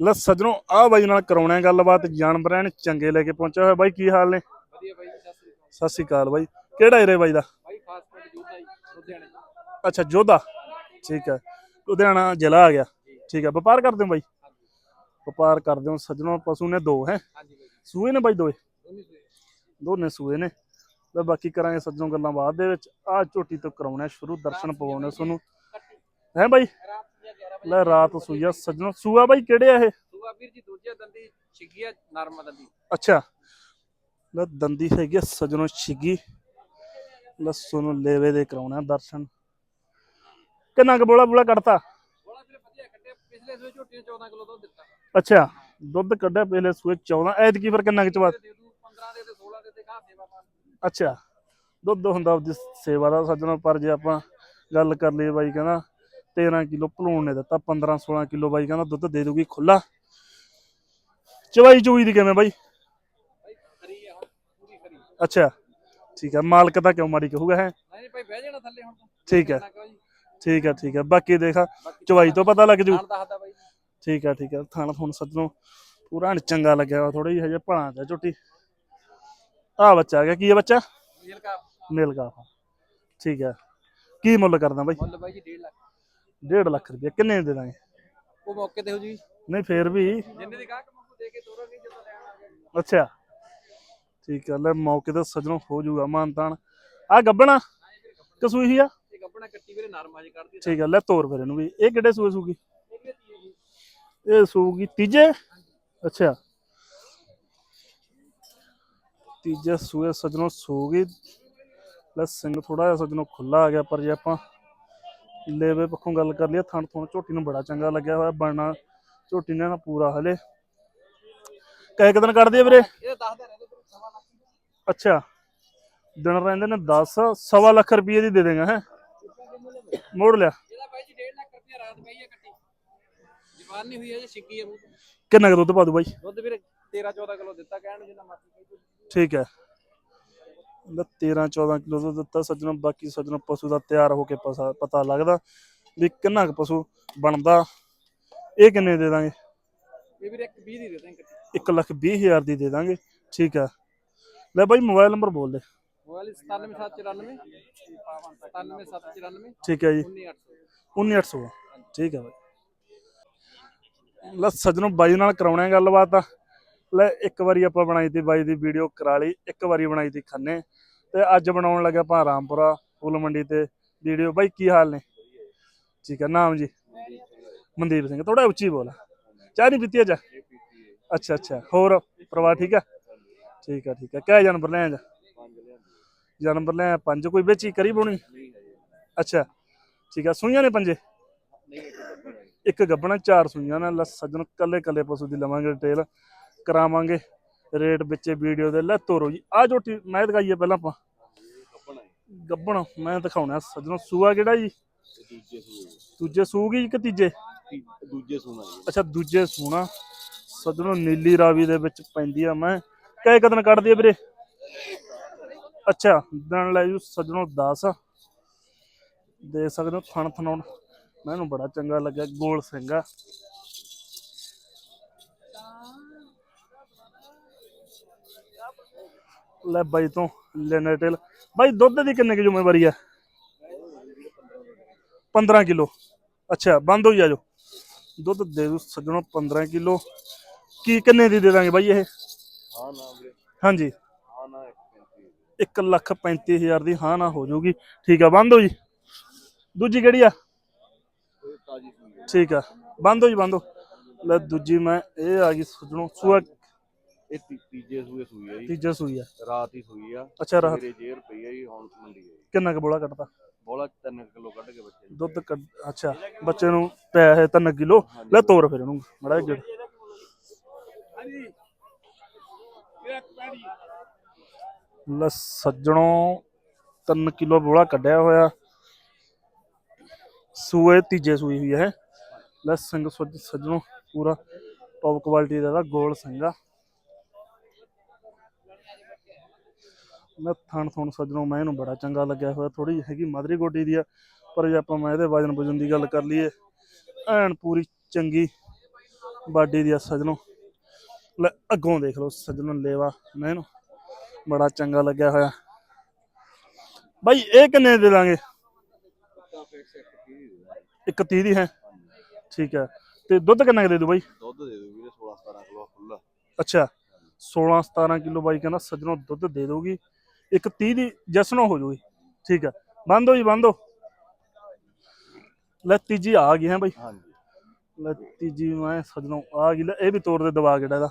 ਲੈ ਸੱਜਣੋ ਆ ਬਾਈ ਨਾਲ ਕਰਾਉਣਾ ਹੈ ਗੱਲਬਾਤ ਜਾਨਵਰ ਐਨ ਚੰਗੇ ਲੈ ਕੇ ਪਹੁੰਚਿਆ ਹੋਇਆ। ਬਾਈ ਕੀ ਹਾਲ ਨੇ? ਵਧੀਆ ਬਾਈ ਸਤਿ ਸ੍ਰੀ ਅਕਾਲ। ਬਾਈ। ਕਿਹੜਾ ਏਰੇ ਬਾਈ ਦਾ? ਬਾਈ ਜੀ ਲੁਧਿਆਣੇ ਅੱਛਾ ਜੋਧਾ? ਠੀਕ ਹੈ ਲੁਧਿਆਣਾ ਜ਼ਿਲ੍ਹਾ ਆ ਗਿਆ। ਠੀਕ ਹੈ ਵਪਾਰ ਕਰਦੇ ਹੋ ਬਾਈ? ਵਪਾਰ ਕਰਦੇ ਹੋ ਸੱਜਣੋ ਪਸ਼ੂ ਨੇ ਦੋ ਹੈ? ਸੂਏ ਨੇ ਬਾਈ ਦੋਏ? ਦੋਨੇ ਸੂਏ। ਨੇ। ਤੇ ਬਾਕੀ ਕਰਾਂਗੇ ਸੱਜਣੋ ਗੱਲਾਂ ਬਾਅਦ ਦੇ ਵਿੱਚ। ਆ ਝੋਟੀ ਤੋਂ ਕਰਾਉਣਾ ਸ਼ੁਰੂ ਦਰਸ਼ਨ ਪਵਾਉਣੇ ਤੁਹਾਨੂੰ। ਹੈ ਬਾਈ? ਰਾਤ ਦੀਆਂ 11 ਵਜੇ ਲੈ ਰਾਤ ਸੂਈਆ ਸੱਜਣੋ ਸੂਆ ਬਾਈ ਕਿਹੜੇ ਆ ਇਹ? ਸੂਆ ਵੀਰ ਜੀ ਦੂਜੇ ਦੰਦੀ ਛਿੱਗੀਆ ਨਰਮ ਦੰਦੀ। ਅੱਛਾ। ਲੈ ਦੰਦੀ ਹੈਗੀ ਆ ਸੱਜਣੋ ਛਿੱਗੀ। ਲੱਸੋ ਨੂੰ ਲੇਵੇ ਦੇ ਕਰਾਉਣਾ ਦਰਸ਼ਨ। ਕਿੰਨਾ ਕੁ ਬੋਲਾ ਬੋਲਾ ਕੱਢਤਾ? ਬੋਲਾ ਵੀਰੇ ਵਧੀਆ ਕੱਢਿਆ ਪਿਛਲੇ ਸੂਏ ਝੋਟੀ ਨੇ 14 ਕਿਲੋ ਦੁੱਧ ਦਿੱਤਾ। ਅੱਛਾ ਦੁੱਧ ਕੱਢਿਆ ਪਹਿਲੇ ਸੂਏ 14 ਐਤਕੀ ਫਿਰ ਕਿੰਨਾ ਕੁ ਚਵਾ ਦੇ ਦੂ 15 ਦੇ ਤੇ 16 ਦੇ ਤੇ ਕਾ ਸੇਵਾ ਅੱਛਾ। ਦੁੱਧ ਹੁੰਦਾ ਉਹਦੀ ਸੇਵਾ ਦਾ ਸੱਜਣੋ ਪਰ ਜੇ ਆਪਾਂ ਗੱਲ ਕਰ ਲਈਏ ਬਾਈ ਕਹਿੰਦਾ 13 ਕਿਲੋ ਭਲੂਣ ਨੇ ਦਿੱਤਾ 15 16 ਕਿਲੋ ਬਾਈ ਕਹਿੰਦਾ ਦੁੱਧ ਦੇ ਦੂਗੀ ਖੁੱਲਾ ਚਵਾਈ ਚੂਈ ਦੀ ਕਿਵੇਂ ਬਾਈ? ਅੱਛਾ ਠੀਕ ਹੈ ਮਾਲਕ ਤਾਂ ਕਿਉਂ ਮਾੜੀ ਕਹੂਗਾ ਹੈ? ਨਹੀਂ ਭਾਈ ਬਹਿ ਜਾਣਾ ਥੱਲੇ ਹੁਣ ਤੂੰ। ਠੀਕ ਹੈ ਠੀਕ ਹੈ ਠੀਕ ਹੈ ਬਾਕੀ ਦੇਖਾ ਚਵਾਈ ਤੋਂ ਪਤਾ ਲੱਗ ਜੂ। ਠੀਕ ਹੈ ਠੀਕ ਹੈ ਥਾਣ ਹੁਣ ਸੱਜਣੋ ਪੂਰਾ ਚੰਗਾ ਲੱਗਿਆ ਥੋੜੀ ਜਿਹੀ ਹਜੇ ਭਾਣਾ ਤੇ ਝੋਟੀ। ਆ ਬੱਚਾ ਆ ਗਿਆ ਕੀ ਹੈ ਬੱਚਾ? ਮਿਲ ਗਾ ਠੀਕ ਹੈ ਕੀ ਮੁੱਲ ਕਰਦਾ ਬਾਈ? ਮੁੱਲ ਬਾਈ ਜੀ 1.5 ਲੱਖ। 1.5 ਲੱਖ ਰੁਪਏ ਕਿੰਨੇ ਦੇ ਦਾਂਗੇ ਉਹ ਮੌਕੇ ਤੇ ਹੋ ਜੀ ਨਹੀਂ ਫੇਰ ਵੀ। ਜਿੰਨੇ ਦੀ ਗਾਹਕ ਮੰਗੂ ਦੇ ਕੇ ਤੋਰਾਂਗੇ ਜਦੋਂ ਲੈਣ ਆ ਅੱਛਾ। ਠੀਕ ਹੈ ਲੈ ਮੌਕੇ ਤੇ ਸੱਜਣੋਂ ਹੋ ਜਾਊਗਾ ਮਾਨਤਾਨ ਆ ਗੱਬਣਾ ਕਸੂਈ ਹੀ ਆ? ਇਹ ਗੱਬਣਾ ਕੱਟੀ ਵੀਰੇ ਨਰਮ ਜੀ ਕੱਢਦੀ ਠੀਕ ਹੈ ਲੈ ਤੋਰ ਫਿਰ ਇਹਨੂੰ ਵੀ। ਇਹ ਕਿਹੜੇ ਸੂਏ ਸੂਗੀ? ਇਹ ਸੂਗੀ ਤੀਜੇ? ਅੱਛਾ। ਤੀਜੇ ਸੂਏ ਸੱਜਣੋਂ ਸੂਗੀ। ਲੈ ਸਿੰਘ ਥੋੜਾ ਜਿਹਾ ਸੱਜਣੋਂ ਖੁੱਲਾ ਆ ਗਿਆ ਪਰ ਜੇ ਆਪਾਂ ਲੇਵੇ ਪੱਖੋਂ ਗੱਲ ਕਰ ਲਈਏ ਥਣ ਥਣ ਝੋਟੀ ਨੂੰ ਬੜਾ ਚੰਗਾ ਲੱਗਿਆ ਹੋਇਆ ਬਣਨਾ ਝੋਟੀ ਨੇ ਨਾ ਪੂਰਾ ਹਲੇ। ਕਹੇ ਦਿਨ ਕੱਢਦੀ ਆ ਵੀਰੇ? ਇਹ ਦੱਸਦਾ ਰਹਿੰਦੇ ਤੂੰ ਸਵਾ ਲੱਖ ਦੀ। ਅੱਛਾ ਦਿਨ ਰਹਿੰਦੇ ਨੇ 10 ਸਵਾ ਲੱਖ ਰੁਪਏ ਦੀ ਦੇ ਦੇਗਾ ਹੈ? ਮੋੜ ਲਿਆ। ਇਹਦਾ ਬਾਈ ਜੀ 1.5 ਲੱਖ ਰੁਪਇਆ ਰਾਤ ਪਈ ਹੈ ਕੱਟੀ। ਜਵਾਨ ਨਹੀਂ ਹੋਈ ਹੈ ਜੇ ਛਿੱਕੀ ਹੈ ਮੂੰਹ ਤੋਂ। ਕਿੰਨਾ ਕੁ ਦੁੱਧ ਪਾ ਦੂ ਬਾਈ? ਦੁੱਧ ਵੀਰੇ 13 14 ਕਿਲੋ ਦਿੱਤਾ ਕਹਿਣ ਜਿੰਨਾ ਮਰਜ਼ੀ। ਠੀਕ ਹੈ। ਲੈ 13 14 ਕਿਲੋ ਦੁੱਧ ਦਿੱਤਾ ਸੱਜਣੋਂ ਬਾਕੀ ਸੱਜਣੋਂ ਪਸ਼ੂ ਦਾ ਤਿਆਰ ਹੋ ਕੇ ਪਤਾ ਲੱਗਦਾ ਵੀ ਕਿੰਨਾ ਕੁ ਪਸ਼ੂ ਬਣਦਾ। ਇਹ ਕਿੰਨੇ ਦੇ ਦਾਂਗੇ? ਇਹ ਵੀਰੇ ਇੱਕ 20 ਦੀ ਦੇ ਦਾਂ ਕੱਟੀ 1 ਲੱਖ 20 ਹਜ਼ਾਰ ਦੀ ਦੇ ਦਾਂਗੇ। ਠੀਕ ਹੈ ਲੈ ਬਾਈ ਮੋਬਾਈਲ ਨੰਬਰ ਬੋਲ ਦੇ। ਮੋਬਾਈਲ 97794 97794 ਠੀਕ ਹੈ ਜੀ। 19800 19800 ਠੀਕ ਹੈ ਬਾਈ। ਲੈ ਸੱਜਣੋਂ ਬਾਈ ਨਾਲ ਕਰਾਉਣਾ ਗੱਲਬਾਤ। ਆ ਲੈ ਇੱਕ ਵਾਰੀ ਆਪਾਂ ਬਣਾਈ ਤੀ ਬਾਈ ਦੀ ਵੀਡੀਓ ਕਰਾ ਲਈ ਇੱਕ ਵਾਰੀ ਬਣਾਈ ਤੀ ਖੰਨੇ ਤੇ ਅੱਜ ਬਣਾਉਣ ਲੱਗਾ ਆਪਾਂ ਰਾਮਪੁਰਾ ਫੁੱਲ ਮੰਡੀ ਤੇ ਵੀਡੀਓ ਬਾਈ, ਕੀ ਹਾਲ ਨੇ? ਠੀਕ ਹੈ ਨਾਮ ਜੀ? ਮਨਦੀਪ ਸਿੰਘ ਥੋੜਾ ਉੱਚੀ ਬੋਲ। ਚਾਹ ਨਹੀਂ ਪੀਤੀ ਅੱਜ? ਅੱਛਾ ਅੱਛਾ, ਹੋਰ ਪਰਿਵਾਰ ਠੀਕ ਹੈ ਠੀਕ ਹੈ ਠੀਕ ਹੈ ਕਿਹ ਜਾਨਵਰ ਲੈ ਜਾ ਜਾਨਵਰ ਲੈ ਪੰਜ, ਕੋਈ ਵੇਚੀ ਕਰੀ ਬੋਣੀ? ਅੱਛਾ, ਠੀਕ ਹੈ ਸੂਈਆਂ ਨੇ ਪੰਜੇ? ਇੱਕ ਗੱਬਣਾ ਚਾਰ ਸੂਈਆਂ ਨੇ। ਲੈ, ਸੱਜਣ ਕੱਲੇ ਕੱਲੇ ਪਸ਼ੂ ਦੀ ਲਵਾਂਗੇ ਡਿਟੇਲ ਕਰਾਵਾਂਗੇ। ਰੇਟ ਵਿੱਚ ਵੀਡੀਓ ਦੇ ਲੈ ਤੋਰੋ ਜੀ। ਆ ਝੋਟੀ ਮੈਂ ਦਿਖਾਈਏ ਪਹਿਲਾਂ ਆਪਾਂ। ਗੱਬਣ, ਮੈਂ ਦਿਖਾਉਣਾ ਸੱਜਣੋ। ਸੂਆ ਕਿਹੜਾ ਜੀ? ਦੂਜੇ ਸੂਗੀ ਕਿ ਤੀਜੇ? ਦੂਜੇ ਸੂਣਾ ਅੱਛਾ, ਦੂਜੇ ਸੂਣਾ। ਸੱਜਣੋ, ਨੀਲੀ ਰਾਵੀ ਦੇ ਵਿੱਚ ਪੈਂਦੀ ਆ ਮੈਂ। ਕਈ ਕਦਨ ਕੱਢਦੀ ਆ ਵੀਰੇ। ਅੱਛਾ, ਦਿਨ ਲੈ ਜੂ ਸੱਜਣੋ 10 ਦੇ ਸਕਦੇ ਹੋ ਥਣ ਥਣਾਉਣ ਮੈਨੂੰ ਬੜਾ ਚੰਗਾ ਲੱਗਿਆ। ਗੋਲ ਸਿੰਘ ਆ। ਲੈ ਬਾਈ ਤੋਂ ਲੈਣਾ ਟੇਲ ਬਾਈ ਦੁੱਧ ਦੀ ਕਿੰਨੇ ਕੀ ਜ਼ਿੰਮੇਵਾਰੀ ਆ? 15 ਕਿਲੋ। ਅੱਛਾ ਬੰਦ ਹੋਈ ਆ ਜੋ। ਦੁੱਧ ਦੇ ਦੋ ਸੱਜਣੋ 15 ਕਿਲੋ। ਕੀ ਕਿੰਨੇ ਦੀ ਦੇ ਦਾਂਗੇ ਬਾਈ ਇਹ? ਹਾਂ ਨਾ ਵੀਰੇ। ਹਾਂਜੀ। ਹਾਂ ਨਾ 135 1 ਲੱਖ 35000 ਦੀ ਹਾਂ ਨਾ ਹੋ ਜਾਊਗੀ। ਠੀਕ ਆ ਬੰਦ ਹੋ ਜੀ ਦੂਜੀ ਕਿਹੜੀ ਆ? ਠੀਕ ਆ। ਬੰਦ ਹੋ ਜੀ ਬੰਦ ਹੋ। ਲੈ ਦੂਜੀ ਮੈਂ ਇਹ ਆ ਗਈ ਸੱਜਣੋ ਸੂਆ ਇਹ ਤੀ- ਤੀਜੇ ਸੂਏ ਸੂਈ ਹੈ ਜੀ। ਤੀਜਾ ਸੂਈ ਆ। ਰਾਤ ਹੀ ਸੂਈ ਆ। ਅੱਛਾ ਰਾਤ। ਮੇਰੇ ਜੇਰ ਪਈ ਹੈ ਜੀ ਹੁਣ ਮੰਡੀ ਹੈ ਜੀ। ਕਿੰਨਾ ਕੁ ਬੋਲਾ ਕੱਟਦਾ? ਬੋਲਾ 3 ਕਿਲੋ ਕੱਢ ਕੇ ਬੱਚੇ ਨੂੰ। ਦੁੱਧ ਕੱਢ ਅੱਛਾ ਬੱਚੇ ਨੂੰ ਪਿਆ ਹੈ 3 ਕਿਲੋ? ਲੈ ਤੋਰ ਫਿਰ ਇਹਨੂੰ ਮੜਾ ਜਿਹਾ। ਲੈ ਸੱਜਣੋ 3 ਕਿਲੋ ਬੋਲਾ ਕੱਢਿਆ ਹੋਇਆ। ਸੂਏ ਤੀਜੇ ਸੂਈ ਹੋਈ ਹੈ ਲੈ ਸਿੰਘ ਸੁੱਜ ਸੱਜਣੋ ਪੂਰਾ ਟੌਪ ਕੁਆਲਿਟੀ ਦਾ ਇਹਦਾ ਗੋਲ ਸਿੰਘਾ ਮੈਂ ਥਣ ਥਣ ਸੱਜਣੋ ਮੈਂ ਇਹਨੂੰ ਬੜਾ ਚੰਗਾ ਲੱਗਿਆ ਹੋਇਆ ਥੋੜੀ ਜਿਹੀ ਹੈਗੀ ਮਾਦਰੀ ਗੋਡੀ ਦੀ ਆ ਪਰ ਜੇ ਆਪਾਂ ਮੈਂ ਇਹਦੇ ਵਜਨ ਵਜਨ ਦੀ ਗੱਲ ਕਰ ਲਈਏ ਐਨ ਪੂਰੀ ਚੰਗੀ ਬਾਡੀ ਦੀ ਆ ਸਜਣੋ। ਲੈ ਅੱਗੋਂ ਦੇਖ ਲਓ ਸਜਣੋ ਲੇਵਾ ਮੈਨੂੰ ਬੜਾ ਚੰਗਾ ਲੱਗਿਆ ਹੋਇਆ। ਬਾਈ ਇਹ ਕਿੰਨੇ ਦੇ ਦਾਂਗੇ? ਇੱਕ 30 ਦੀ ਹੈ। ਠੀਕ ਹੈ। ਤੇ ਦੁੱਧ ਕਿੰਨਾ ਦੇ ਦੂ ਬਾਈ? ਦੁੱਧ ਦੇ ਦਿਓ ਵੀਰੇ 16 17 ਕਿਲੋ ਖੁੱਲਾ ਅੱਛਾ 16 17 ਕਿਲੋ ਬਾਈ ਕਹਿੰਦਾ ਸੱਜਣੋਂ ਦੁੱਧ ਦੇ ਦੋਗੀ ਇੱਕ 30 ਦੀ ਜਸਨੋ ਹੋ ਜੂਗੀ। ਠੀਕ ਹੈ। ਬੰਦ ਹੋ ਜੀ ਬੰਦ ਹੋ। ਲੈ ਤੀਜੀ ਆ ਗਈ ਹੈ ਬਾਈ। ਹਾਂਜੀ। ਲੈ ਤੀਜੀ ਮੈਂ ਸੱਜਣੋਂ ਆ ਗਈ। ਲੈ ਇਹ ਵੀ ਤੋੜ ਦੇ ਦਵਾ ਕਿਹੜਾ ਇਹਦਾ।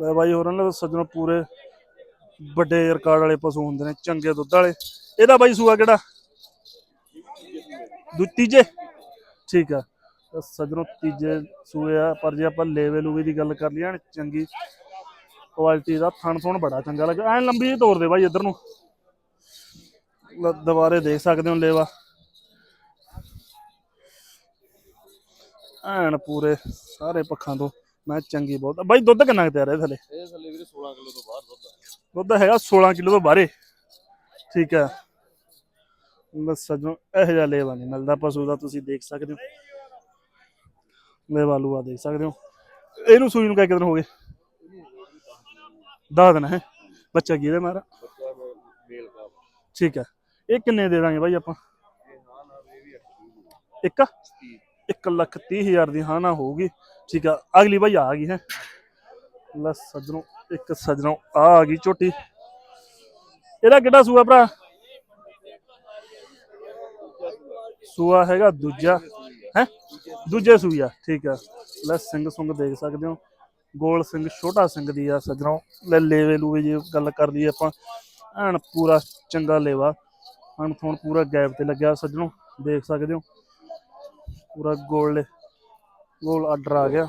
ਲੈ ਬਾਈ ਹੋਰਾਂ ਨੇ ਸੱਜਣੋਂ ਪੂਰੇ ਵੱਡੇ ਰਿਕਾਰਡ ਵਾਲੇ ਪਸ਼ੂ ਹੁੰਦੇ ਨੇ ਚੰਗੇ ਦੁੱਧ ਵਾਲੇ। ਇਹਦਾ ਬਾਈ ਸੂਆ ਕਿਹੜਾ? ਦੂ ਤੀਜੇ। ਠੀਕ ਆ ਸੱਜਣੋਂ ਤੀਜੇ ਸੂਏ ਆ ਪਰ ਜੇ ਆਪਾਂ ਲੇਵੇ ਲੂਵੇ ਦੀ ਗੱਲ ਕਰ ਲਈਏ ਚੰਗੀ ਕੁਆਲਿਟੀ ਦਾ ਥਣ ਥਣ ਬੜਾ ਚੰਗਾ ਲੱਗਾ। ਐ ਲੰਬੀ ਜਿਹੀ ਤੋੜ ਦੇ ਬਾਈ ਇੱਧਰ ਨੂੰ। ਦੁਬਾਰੇ ਦੇਖ ਸਕਦੇ ਹੋ ਲੇਵਾ। ਐਨ ਪੂਰੇ ਸਾਰੇ ਪੱਖਾਂ ਤੋਂ ਮੈਂ ਚੰਗੀ ਬਹੁਤ। ਬਾਈ ਦੁੱਧ ਕਿੰਨਾ ਕੁ ਤਿਆਰ ਹੈ ਥੱਲੇ? ਇਹ ਥੱਲੇ ਵੀਰੇ 16 ਕਿਲੋ ਤੋਂ ਬਾਹਰ ਦੁੱਧ ਆ। ਦੁੱਧ ਹੈਗਾ 16 ਕਿਲੋ ਤੋਂ ਬਾਹਰੇ। ਠੀਕ ਹੈ। ਬਸ ਸੱਜਣੋ ਇਹੋ ਜਿਹਾ ਲੇਵਾ ਨਹੀਂ ਮਿਲਦਾ। ਪਸ਼ੂ ਦਾ ਤੁਸੀਂ ਦੇਖ ਸਕਦੇ ਹੋ। ਲੇਵਾ ਲੂਆ ਦੇਖ ਸਕਦੇ ਹੋ। ਇਹਨੂੰ ਸੂਈ ਨੂੰ ਕਿੰਨੇ ਦਿਨ ਹੋ ਗਏ? ਦਸ ਦਿਨ ਹੈ। ਬੱਚਾ ਕੀ ਇਹਦੇ ਮਾਰਾ? ਠੀਕ ਹੈ। ਇਹ ਕਿੰਨੇ ਦੇ ਦਾਂਗੇ ਬਾਈ ਆਪਾਂ? ਇੱਕ? 30 ਇੱਕ ਲੱਖ ਤੀਹ ਹਜ਼ਾਰ ਦੀ ਹਾਂ ਨਾ ਹੋਊਗੀ। ਠੀਕ ਆ ਅਗਲੀ ਬਾਈ ਆ ਗਈ ਹੈ। ਲੈ ਸੱਜਣੋ ਇੱਕ ਸੱਜਣੋ ਆ ਆ ਗਈ ਝੋਟੀ ਇਹਦਾ ਕਿਹੜਾ ਸੂਆ ਭਰਾ? ਸੂਆ ਹੈਗਾ ਦੂਜਾ। ਹੈ? ਦੂਜੇ ਸੂਆ ਠੀਕ ਆ ਲੈ ਸਿੰਘ ਸੁੰਗ ਦੇਖ ਸਕਦੇ ਹੋ। ਗੋਲ ਸਿੰਘ ਛੋਟਾ ਸਿੰਘ ਦੀ ਆ ਸੱਜਣੋ। ਲੈ ਲੇਵੇ ਲੂਵੇ ਜੀ ਗੱਲ ਕਰ ਲਈਏ ਆਪਾਂ ਐਨ ਪੂਰਾ ਚੰਗਾ ਲੇਵਾ। ਹਣ ਥੋਣ ਪੂਰਾ ਗੈਪ ਤੇ ਲੱਗਿਆ ਸੱਜਣੋ ਦੇਖ ਸਕਦੇ ਹੋ। ਪੂਰਾ ਗੋਲ ਗੋਲ ਆਰਡਰ ਆ ਗਿਆ।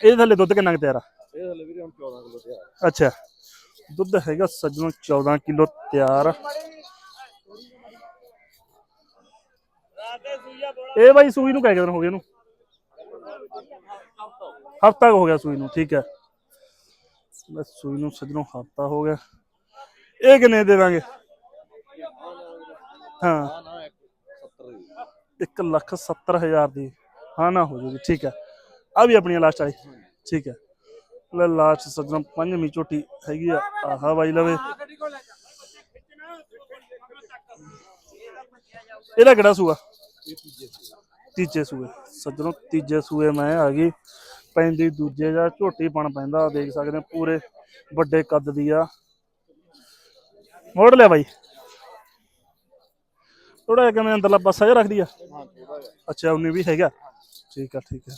ਇਹਦੇ ਥੱਲੇ ਦੁੱਧ ਕਿੰਨਾ ਕੁ ਤਿਆਰ ਆ? ਇਹ ਥੱਲੇ ਵੀਰੇ ਹੁਣ 14 ਕਿਲੋ ਤੇ ਆ। ਅੱਛਾ ਦੁੱਧ ਹੈਗਾ ਸੱਜਣੋ 14 ਕਿਲੋ ਤਿਆਰ। ਇਹ ਬਾਈ ਸੂਈ ਨੂੰ ਕਹਿ ਦਿਨ ਹੋ ਗਏ ਇਹਨੂੰ। ਹਫਤਾ ਹੋ ਗਿਆ ਸੂਈ ਨੂੰ, ਠੀਕ ਹੈ। ਬਸ ਸੂਈ ਨੂੰ ਸੱਜਣੋ ਹਫਤਾ ਹੋ ਗਿਆ। ਇਹ ਕਿੰਨੇ ਦੇ ਹਾਂ। 1 ਲੱਖ 70 ਹਜ਼ਾਰ ਦੀ। ਹਾਂ, ਨਾ ਹੋ ਜੂਗੀ, ਠੀਕ ਹੈ। ਆ ਵੀ ਆਪਣੀਆਂ ਲਾਸਟ ਵਾਲੀ ਠੀਕ ਹੈ। ਲੈ, ਲਾਸਟ ਸੱਜਣਾ ਪੰਜਵੀਂ ਝੋਟੀ ਹੈਗੀ ਆ, ਆਹਾ ਬਾਈ ਲਵੇ। ਇਹਦਾ ਕਿਹੜਾ ਸੂਆ? ਤੀਜੇ ਤੀਜੇ ਸੂਏ। ਸੱਜਣੋ ਤੀਜੇ ਸੂਏ ਮੈਂ ਆ ਗਈ। ਪੈਂਦੀ, ਦੂਜੇ ਜਾਂ ਝੋਟੀ ਬਣ ਪੈਂਦਾ ਦੇਖ ਸਕਦੇ ਹੋ, ਪੂਰੇ ਵੱਡੇ ਕੱਦ ਦੀ ਆ। ਮੋੜ ਲਿਆ ਬਾਈ। ਥੋੜਾ ਜਿਹਾ ਕਿਵੇਂ ਅੰਦਰਲਾ ਪਾਸਾ ਜਿਹਾ ਰੱਖਦੀ ਆ? ਅੱਛਾ 19 ਵੀ ਹੈਗਾ। ਠੀਕ ਆ ਠੀਕ ਆ।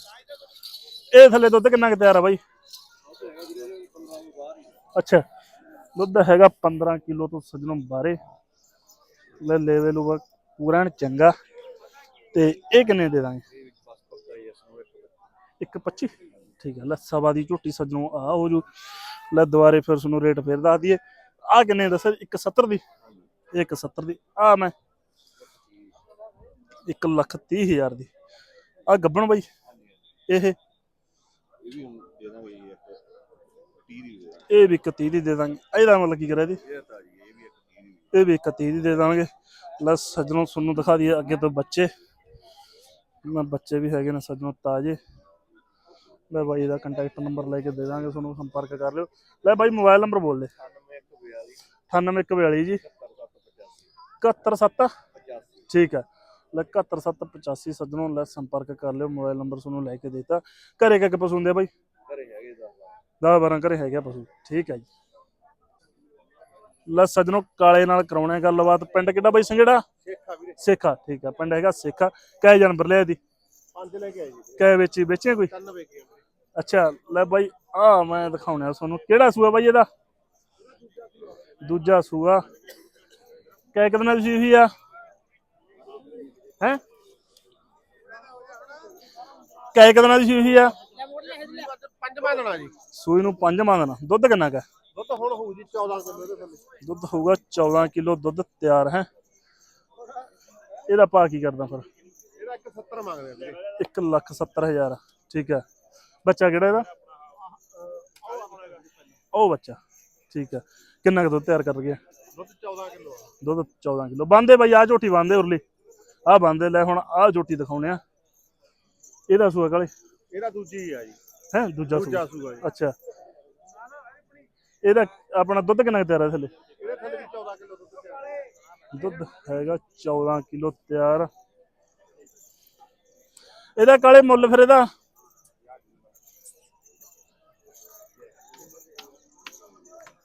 ਇਹ ਥੱਲੇ ਦੁੱਧ ਕਿੰਨਾ ਕੁ ਤਿਆਰ ਆ ਬਾਈ? ਅੱਛਾ, ਦੁੱਧ ਹੈਗਾ 15 ਕਿਲੋ ਤੋਂ ਸੱਜਣੋਂ ਬਾਰੇ ਲੈ ਲੈਵਲ ਲੂਗਾ ਪੂਰਾ ਚੰਗਾ। ਤੇ ਇਹ ਕਿੰਨੇ ਦੇ ਦਾਂਗੇ? 125 ਠੀਕ ਹੈ ਲੈ ਸਵਾ ਦੀ ਝੋਟੀ ਸੱਜਣੋਂ ਆ ਹੋ ਜੂ। ਲੈ ਦੁਬਾਰੇ ਫਿਰ ਤੁਹਾਨੂੰ ਰੇਟ ਫਿਰ ਦੱਸ ਦਈਏ। ਆ ਕਿੰਨੇ ਦੱਸਿਆ 170 ਦੀ। 170 ਦੀ। ਆ ਮੈਂ 1 ਲੱਖ 30 ਹਜ਼ਾਰ ਦੀ। ਆ ਗੱਬਣ ਬਾਈ ਇਹ ਇਹ ਵੀ 31 ਦੀ ਦੇ ਦਾਂਗੇ। ਇਹਦਾ ਮਤਲਬ ਕੀ ਕਰਿਆ ਜੀ? ਇਹ ਵੀ 31 ਦੀ ਦੇ ਦਾਂਗੇ। ਲੈ ਸੱਜਣੋਂ ਤੁਹਾਨੂੰ ਦਿਖਾ ਦਈਏ ਅੱਗੇ ਤੋਂ ਬੱਚੇ। ਮੈਂ ਬੱਚੇ ਵੀ ਹੈਗੇ ਨੇ ਸੱਜਣੋਂ ਤਾਜੇ। ਲੈ ਬਾਈ ਦਾ ਕੰਟੈਕਟ ਨੰਬਰ ਲੈ ਕੇ ਦੇ ਦਾਂਗੇ ਤੁਹਾਨੂੰ ਸੰਪਰਕ ਕਰ ਲਿਓ। ਲੈ ਬਾਈ ਮੋਬਾਈਲ ਨੰਬਰ ਬੋਲ ਦੇ। 98142 ਜੀ। 717 ਠੀਕ ਹੈ। ਲੈ 71785 ਸੱਜਣੋਂ ਲੈ ਸੰਪਰਕ ਕਰ ਲਿਓ ਮੋਬਾਈਲ ਨੰਬਰ ਤੁਹਾਨੂੰ ਲੈ ਕੇ ਦਿੱਤਾ। ਘਰੇ ਕਿੱਕ ਪਸ਼ੂ ਹੁੰਦੇ ਆ ਬਾਈ? ਘਰੇ ਹੈਗੇ ਦਾ 10 12 ਘਰੇ ਹੈਗੇ ਪਸ਼ੂ। ਠੀਕ ਹੈ ਜੀ। ਲੈ ਸੱਜਣੋ ਕਾਲੇ ਨਾਲ ਕਰਾਉਣਾ ਹੈ ਗੱਲਬਾਤ। ਪਿੰਡ ਕਿਹੜਾ ਬਾਈ ਸੰਗੜਾ ਸ਼ੇਖਾ ਵੀਰੇ। ਸੇਖਾ ਠੀਕ ਆ ਪਿੰਡ ਹੈਗਾ ਸੇਖਾ। ਕੈ ਜਾਨਵਰ ਲਿਆ ਦੀ? ਪੰਜ ਲੈ ਕੇ ਆਈ ਜੀ। ਕੈ ਵੇਚੀ ਵੇਚਿਆ ਕੋਈ? ਕੰਨ ਵੇਖੇ ਅੱਛਾ ਲੈ ਬਾਈ ਆ ਮੈਂ ਦਿਖਾਉਣਾ ਤੁਹਾਨੂੰ। ਕਿਹੜਾ ਸੂਆ ਬਾਈ ਇਹਦਾ? ਦੂਜਾ ਸੂਆ। ਕੈ ਕਿਦਨਾਂ ਦੀ ਸੂਈ ਹੋਈ ਆ। ਹੈ? ਕੈ ਕਿਦਨਾਂ ਦੀ ਸੂਈ ਹੋਈ ਆ। ਪੰਜ ਮੰਨਣਾ ਜੀ ਸੂਈ ਨੂੰ ਪੰਜ ਮੰਗਣਾ ਦੁੱਧ ਕਿੰਨਾ ਕਾ ਦੁੱਧ ਹੁਣ ਹੋਊ ਜੀ 14 ਕਿਲੋ ਦੇ ਥੱਲੇ। ਦੁੱਧ ਹੋਊਗਾ 14 ਕਿਲੋ ਦੁੱਧ ਤਿਆਰ ਹੈ। ਇਹਦਾ ਭਾਅ ਕੀ ਕਰਦਾ ਫਿਰ? ਇਹਦਾ ਇੱਕ 70 ਮੰਗਦੇ ਆ ਵੀਰੇ। 1 ਲੱਖ 70 ਹਜ਼ਾਰ। ਠੀਕ ਹੈ। ਬੱਚਾ ਕਿਹੜਾ ਇਹਦਾ? ਉਹ ਬੱਚਾ ਠੀਕ ਹੈ ਕਿੰਨਾ ਕੁ ਦੁੱਧ ਤਿਆਰ ਕਰ ਗਿਆ? ਦੁੱਧ 14 ਕਿਲੋ ਆ। ਦੁੱਧ 14 ਕਿਲੋ। ਬੰਦੇ ਬਾਈ ਆ ਝੋਟੀ ਬੰਦੇ ਉਰਲੀ। ਆਹ ਬੰਦੇ ਲੈ ਹੁਣ ਆਹ ਜੋਟੀ ਦਿਖਾਉਣੇ ਆ। ਇਹਦਾ ਸੂਆ ਕਾਲੇ ਇਹਦਾ ਦੂਜੀ ਆ ਜੀ। ਹੈ ਦੂਜਾ ਸੂਆ। ਦੂਜਾ ਸੂਆ ਜੀ। ਅੱਛਾ। ਇਹਦਾ ਆਪਣਾ ਦੁੱਧ ਕਿੰਨਾ ਕੁ ਤਿਆਰ ਹੈ ਥੱਲੇ? ਇਹਦੇ ਥੱਲੇ ਵੀ 14 ਕਿਲੋ ਦੁੱਧ ਤਿਆਰ ਹੈ ਦੁੱਧ ਹੈਗਾ 14 ਕਿਲੋ ਤਿਆਰ। ਇਹਦਾ ਕਾਲੇ ਮੁੱਲ ਫਿਰ ਇਹਦਾ?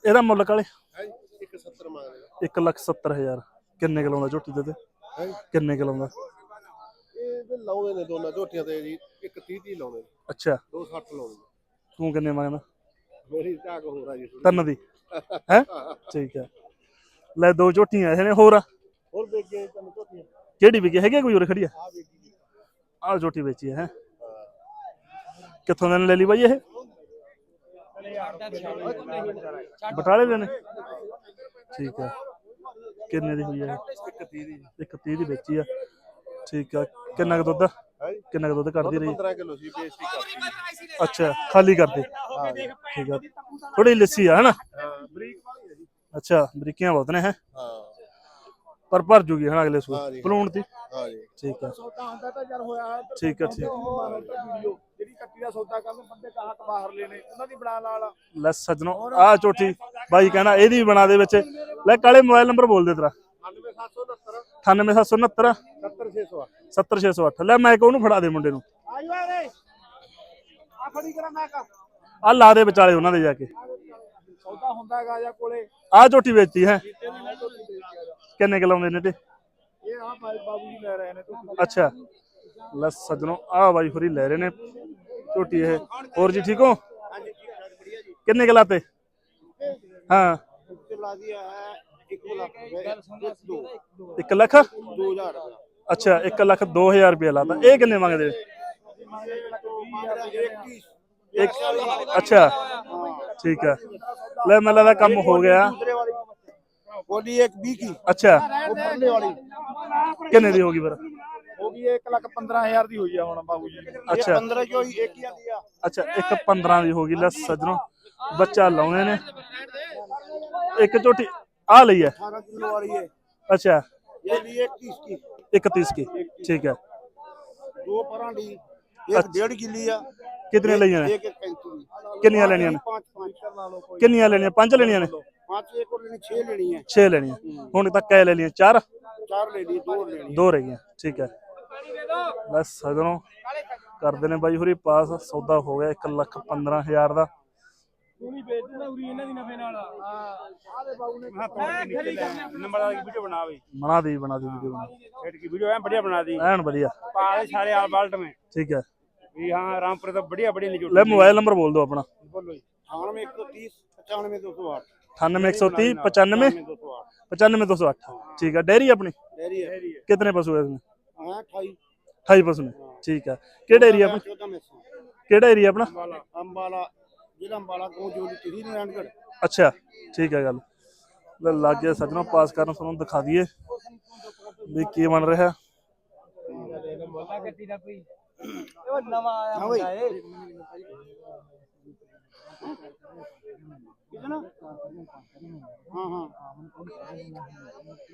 ਇਹਦਾ ਮੁੱਲ ਕਾਲੇ ਹੈ ਜੀ 170 ਮੰਗਦੇ 1 ਲੱਖ 70 ਹਜ਼ਾਰ। ਕਿੰਨੇ ਕਿਲੋ ਦਾ ਝੋਟੀ ਦੇ ਤੇ? ਹੈ ਕਿੰਨੇ ਕਿਲੋ ਦਾ ਇਹ ਤੇ ਲਾਉਂਦੇ ਨੇ ਦੋਨਾਂ ਝੋਟੀਆਂ ਤੇ ਜੀ ਇੱਕ 30 30 ਲਾਉਂਦੇ ਨੇ। ਅੱਛਾ। ਦੋ 60 ਲਾਉਂਦੇ ਨੇ। ਤੂੰ ਕਿੰਨੇ ਮੰਗਦਾ? ਮੇਰੀ ਝਾਕ ਹੋਰ ਆ ਜੀ। ਤਿੰਨ ਦੀ। ਹੈ? ਠੀਕ ਹੈ। ਲੈ ਦੋ ਝੋਟੀਆਂ ਇਹ ਨੇ ਹੋਰ ਆ? ਹੋਰ ਵੇਚ ਗਏ ਤਿੰਨ ਝੋਟੀਆਂ। ਕਿਹੜੀ ਵਿਕੀ ਹੈਗੀ ਆ ਕੋਈ ਹੋਰ ਖੜੀ ਆ ਆ ਆਹ ਝੋਟੀ ਵੇਚੀ ਹੈ? ਹਾਂ। ਕਿੱਥੋਂ ਦੇ ਨੇ ਲੈ ਲਈ ਬਾਈ ਇਹ? ਬਟਾਲੇ ਦੇ ਨੇ? ਠੀਕ ਹੈ ਕਿੰਨੇ ਦੀ ਹੋਈ ਹੈ ਇੱਕ 30 ਦੀ ਇੱਕ 30 ਦੀ ਵੇਚੀ ਆ। ਠੀਕ ਆ। ਕਿੰਨਾ ਕੁ ਦੁੱਧ? ਹੈ ਕਿੰਨਾ ਕੁ ਦੁੱਧ ਕੱਢਦੀ ਰਹੀ? 15 ਕਿਲੋ ਸੀ ਬੇਇੱਜ਼ਤੀ ਕਰਤੀ। ਅੱਛਾ ਖਾਲੀ ਕਰਦੇ ਹਾਂ। ਠੀਕ ਆ। ਥੋੜੀ ਲੱਸੀ ਆ ਹਨਾ? ਹਾਂ ਬਰੀਕ ਵਾਲੀ ਹੈ ਜੀ। ਅੱਛਾ ਬਰੀਕੀਆਂ ਬਹੁਤ ਨੇ ਹੈ? ਹਾਂ। ਪਰ ਭਰ ਜੂਗੀ ਹਨਾ ਅਗਲੇ ਹਾਂ ਸੂਰ ਜੀ। ਪਲੂਣ ਦੀ। ਹਾਂ ਜੀ ਠੀਕ ਆ। ਸੌਦਾ ਹੁੰਦਾ ਤਾਂ ਯਾਰ ਹੋਇਆ ਠੀਕ ਆ ਠੀਕ ਵੀਡੀਓ। ਜਿਹੜੀ ਕੱਟੀ ਦਾ ਸੌਦਾ ਕਰਨ ਬੰਦੇ ਕਾਹਕ ਬਾਹਰ ਲੈਣੇ। ਉਹਨਾਂ ਦੀ ਬਣਾ ਨਾਲ। ਲੈ ਸੱਜਣੋ ਆ ਝੋਟੀ ਬਾਈ ਕਹਿੰਦਾ ਇਹਦੀ ਵੀ ਬਣਾ ਦੇ ਵਿੱਚ। ਲੈ ਕਾਲੇ ਮੋਬਾਈਲ ਨੰਬਰ ਬੋਲ ਦੇ ਤੇਰਾ। 9770 98769 70608 70608 ਲੈ ਮੈਂ ਉਹਨੂੰ ਫੜਾ ਦੇ ਮੁੰਡੇ ਨੂੰ। ਆਇਓ ਆ ਰੇ ਆ ਫੜੀ ਕਰਾਂ ਮੈਂ ਕਾ ਆ ਲਾ ਦੇ ਵਿਚਾਲੇ ਉਹਨਾਂ ਦੇ ਜਾ ਕੇ। ਸੌਦਾ ਹੁੰਦਾ ਹੈਗਾ ਜਾਂ ਕੋਲੇ। ਆ ਝੋਟੀ ਵੇਚਤੀ ਹੈ। ਵੀ ਕਿੰਨੇ ਕਿਲੋ ਆਉਂਦੇ ਨੇ ਤੇ ਇਹ ਆ ਭਾਈ ਬਾਬੂ ਜੀ ਲੈ ਰਹੇ ਨੇ ਅੱਛਾ। ਲੈ ਸੱਜਣੋ ਆ ਬਾਈ ਹੋਰੀ ਲੈ ਰਹੇ ਨੇ ਝੋਟੀ ਇਹ। ਹੋਰ ਜੀ ਠੀਕ ਹੋ? ਹਾਂਜੀ ਠੀਕ ਠਾਕ ਬੜੀਆ ਜੀ। ਕਿੰਨੇ ਕੁ ਲਾਤੇ ਹਾਂ। ਉੱਤੇ ਲਾ ਦਿਆ ਹੈ 1 ਲੱਖ ਰੁਪਏ ਦੋ। 1 ਲੱਖ? 2000 ਰੁਪਏ। ਅੱਛਾ 1 ਲੱਖ 2000 ਰੁਪਏ ਲਾਤਾ। ਇਹ ਕਿੰਨੇ ਮੰਗਦੇ ਇੱਕ ਅੱਛਾ। ਠੀਕ ਹੈ। ਲੈ ਮੈਨੂੰ ਲੱਗਦਾ ਕੰਮ ਹੋ ਗਿਆ। बोली एक बी की ਅੱਛਾ वो भरने वाली ਕਿੰਨੇ ਦੀ ਹੋਗੀ ਫਿਰ होगी एक लाख पंद्रह हजार दी हुई है हूं बाबू जी अच्छा। पंद्रह जो ही एक ही दिया ਅੱਛਾ ਇੱਕ 15 ਦੀ ਹੋਗੀ ਲੈ ਸੱਜਣੋ ਬੱਚਾ ਲਾਉਣੇ ਨੇ ਇੱਕ ਝੋਟੀ ਆ ਲਈ ਹੈ अठारह किलो वाली है ਅੱਛਾ ये भी एक तीस की ਇੱਕ 30 की ठीक है दो परांडी एक डेढ़ की लिया कितने ਲਈਆਂ ਨੇ एक एक पैंतीस ਕਿੰਨੀਆਂ ਲੈਣੀਆਂ ਨੇ पाँच पाँच कर ला लो कोई ਕਿੰਨੀਆਂ ਲੈਣੀਆਂ ਪੰਜ ਲੈਣੀਆਂ ਨੇ पाँच एक और लेनी छह लेनी है 6 ਲੈਣੀਆਂ ਹੁਣ ਤੱਕ ਕੈ ਲੈ ਲਈਆਂ ਚਾਰ चार लेनी दो लेनी ਦੋ ਰਹਿ ਗਈਆਂ ਠੀਕ ਹੈ ਲੈ ਸਜਣੋ ਕਰਦੇ ਨੇ ਬਾਈ ਹੋਰੀ ਪਾਸ ਸੌਦਾ ਹੋ ਗਿਆ 1 ਲੱਖ 15 ਹਜ਼ਾਰ ਦਾ ਤੂੰ ਵੇਚ ਦਿੰਦਾ ਉਰੀ ਇਹਨਾਂ ਦੀ ਨਫੇ ਨਾਲ ਨੰਬਰ ਵਾਲੀ ਵੀਡੀਓ ਬਣਾ ਬਈ ਬਣਾ ਦੀ ਬਣਾ ਦੀ ਵੀਡੀਓ ਬਣਾ सेट की वीडियो है बढ़िया बना दी ਐਨ ਵਧੀਆ पाले सारे आल बाल्ट में ਠੀਕ ਹੈ ये हाँ रामपुर तो बढ़िया बढ़िया निकल ਲੈ ਮੋਬਾਈਲ ਨੰਬਰ ਬੋਲ ਦਿਓ ਆਪਣਾ बोलो जी अठानवे एक सौ तीस पचानवे दो सौ आठ 98130 95 दो सौ आठ 95208 ठीक है डेयरी अपनी डेयरी है कितने पशु है इसमें हाँ अठाई अठाई पशु ने ठीक है केड़ा एरिया अपना चौदह में से केड़ा एरिया अपना अंबाला जिला अंबाला गाँव जो टिहरी नारायणगढ़ ਅੱਛਾ ਠੀਕ ਹੈ ਗੱਲ ਲੈ ਲੱਗ ਗਿਆ ਸੱਜਣੋਂ ਪਾਸ ਕਰਨ ਤੁਹਾਨੂੰ ਦਿਖਾ ਦਈਏ ਵੀ ਕੀ ਬਣ ਰਿਹਾ ਕੱਟੀ ਦਾ ਕੋਈ ਉਹ ਨਵਾਂ ਆਇਆ हाँ भाई ਹੁੰਦਾ ਏ कितना हाँ हाँ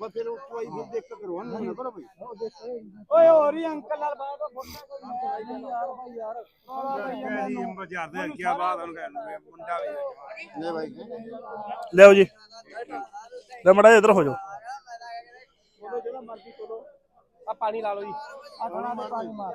बस फिर उस वही फिर देख कर रोहन नहीं करो भाई ओए और ही अंकल लाल बात है यार भाई यार भाई हम बाजार दे क्या बात हम कह रहे हैं मुंडा भी ले भाई ले आओ जी ले मड़ा इधर हो जाओ बोलो जरा मर्जी बोलो अब पानी ला लो जी आ थोड़ा पानी मार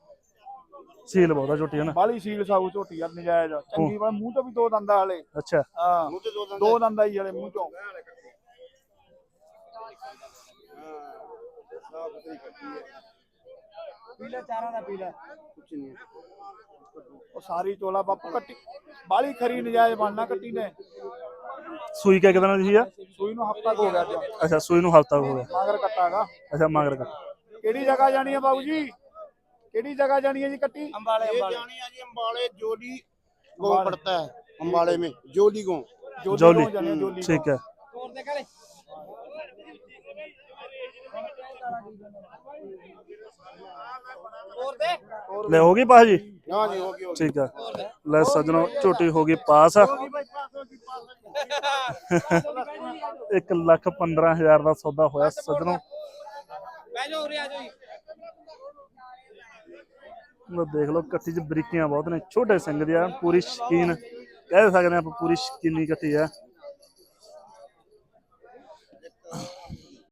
ਸੀਲ ਬਹੁਤਾ ਚੋਟੀ ਹੈ ਨਾ? ਬਾਲੀ ਸੀਲ ਸਾਊ ਝੋਟੀ ਯਾਰ ਨਜਾਇਜ਼ ਚੰਗੀ ਬਾ ਮੂੰਹ ਤੋਂ ਵੀ ਦੋ ਦੰਦਾ ਹਲੇ। ਅੱਛਾ। ਹਾਂ ਮੂੰਹ ਤੇ ਦੋ ਦੰਦਾ ਦੋ ਦੰਦਾ ਹੀ ਹਲੇ ਮੂੰਹ ਚੋਂ ਪੀਲਾ ਚਾਰਾਂ ਦਾ ਪੀਲਾ। ਕੁਛ ਨਹੀਂ। ਉਹ ਸਾਰੀ ਚੋਲਾ ਬਾਪੂ ਕੱਟੀ ਬਾਲੀ ਖਰੀ ਨਜਾਇਜ਼ ਬਣਨਾ ਕੱਟੀ ਨੇ। ਸੂਈ ਕਿਆ ਕਿਦਾਂ ਦੀ ਸੀ ਆ? ਸੂਈ ਨੂੰ ਹਫਤਾ ਹੋ ਗਿਆ ਅੱਜ। ਅੱਛਾ ਸੂਈ ਨੂੰ ਹਫਤਾ ਹੋ ਗਿਆ। ਮਾਗਰ ਕੱਟਾਗਾ। ਅੱਛਾ ਮਗਰ ਕੱਟ। ਕਿਹੜੀ ਜਗ੍ਹਾ ਜਾਣੀ ਹੈ ਬਾਬੂ ਜੀ? ਕਿਹੜੀ ਜਗ੍ਹਾ ਜਾਣੀ ਹੈ ਜੀ ਕੱਟੀ ਅੰਬਾਲੇ ये ਅੰਬਾਲੇ जानी है जी अम्बाड़े जोली गांव पड़ता है अम्बाड़े में जोली गांव ਜੋਲੀ गांव जाने हैं, जोली ਠੀਕ ਹੈ ਤੋਰ ਦੇ ਕਰੇ ਤੋਰ ਦੇ ਲੈ ਹੋ ਗਈ ਪਾਸ ਜੀ हाँ जी होगी होगी ਠੀਕ ਹੈ ਲੈ ਸੱਜਣੋ ਝੋਟੀ ਹੋ ਗਈ ਪਾਸ ਇੱਕ ਲੱਖ 15000 ਦਾ ਸੌਦਾ ਹੋਇਆ ਸੱਜਣੋ ਬਹਿ ਜਾਓ ਉਰੇ ਆ ਜਾਓ ਜੀ ਲੋ ਦੇਖ ਲਓ ਕੱਟੀ ਚ ਬਰੀਕੀਆਂ ਬਹੁਤ ਨੇ, ਛੋਟੇ ਸਿੰਘ ਦੀ ਆ, ਪੂਰੀ ਸ਼ਕੀਨ ਕਹਿ ਸਕਦੇ ਆਪਾਂ, ਪੂਰੀ ਸ਼ਕੀਨੀ ਕੱਟੀ ਆ।